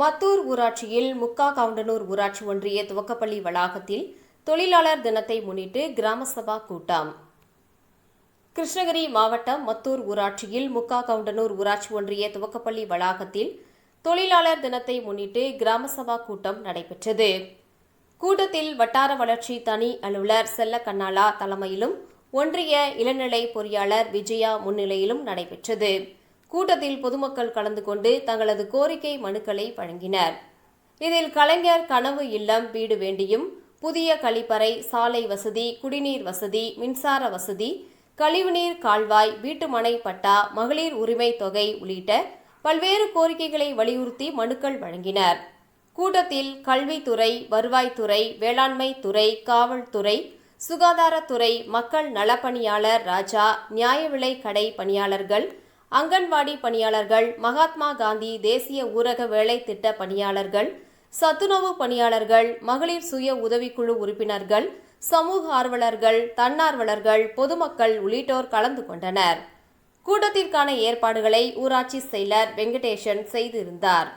மத்தூர் ஊராட்சியில் முக்கா கவுண்டனூர் ஊராட்சி ஒன்றிய துவக்கப்பள்ளி வளாகத்தில் தொழிலாளர் தினத்தை முன்னிட்டு கிராம சபா கூட்டம். கிருஷ்ணகிரி மாவட்டம் மத்தூர் ஊராட்சியில் முக்கா கவுண்டனூர் ஊராட்சி ஒன்றிய துவக்கப்பள்ளி வளாகத்தில் தொழிலாளர் தினத்தை முன்னிட்டு கிராம சபா கூட்டம் நடைபெற்றது. கூட்டத்தில் வட்டார வளர்ச்சி தனி அலுவலர் செல்ல கண்ணாலா தலைமையிலும் ஒன்றிய இளநிலை பொறியாளர் விஜயா முன்னிலையிலும் நடைபெற்றது. கூட்டத்தில் பொதுமக்கள் கலந்து கொண்டு தங்களது கோரிக்கை மனுக்களை வழங்கினர். இதில் கலைஞர் கனவு இல்லம் வீடு வேண்டியும் புதிய கழிப்பறை சாலை வசதி குடிநீர் வசதி மின்சார வசதி கழிவுநீர் கால்வாய் வீட்டுமனை பட்டா மகளிர் உரிமை தொகை உள்ளிட்ட பல்வேறு கோரிக்கைகளை வலியுறுத்தி மனுக்கள் வழங்கினர். கூட்டத்தில் கல்வித்துறை வருவாய்த்துறை வேளாண்மை துறை காவல்துறை சுகாதாரத்துறை மக்கள் நலப்பணியாளர் ராஜா நியாய விலை கடை பணியாளர்கள் அங்கன்வாடி பணியாளர்கள் மகாத்மா காந்தி தேசிய ஊரக வேலை திட்ட பணியாளர்கள் சத்துணவு பணியாளர்கள் மகளிர் சுய உதவிக்குழு உறுப்பினர்கள் சமூக ஆர்வலர்கள் தன்னார்வலர்கள் பொதுமக்கள் உள்ளிட்டோர் கலந்து கொண்டனர். கூட்டத்திற்கான ஏற்பாடுகளை ஊராட்சி செயலர் வெங்கடேசன் செய்திருந்தார்.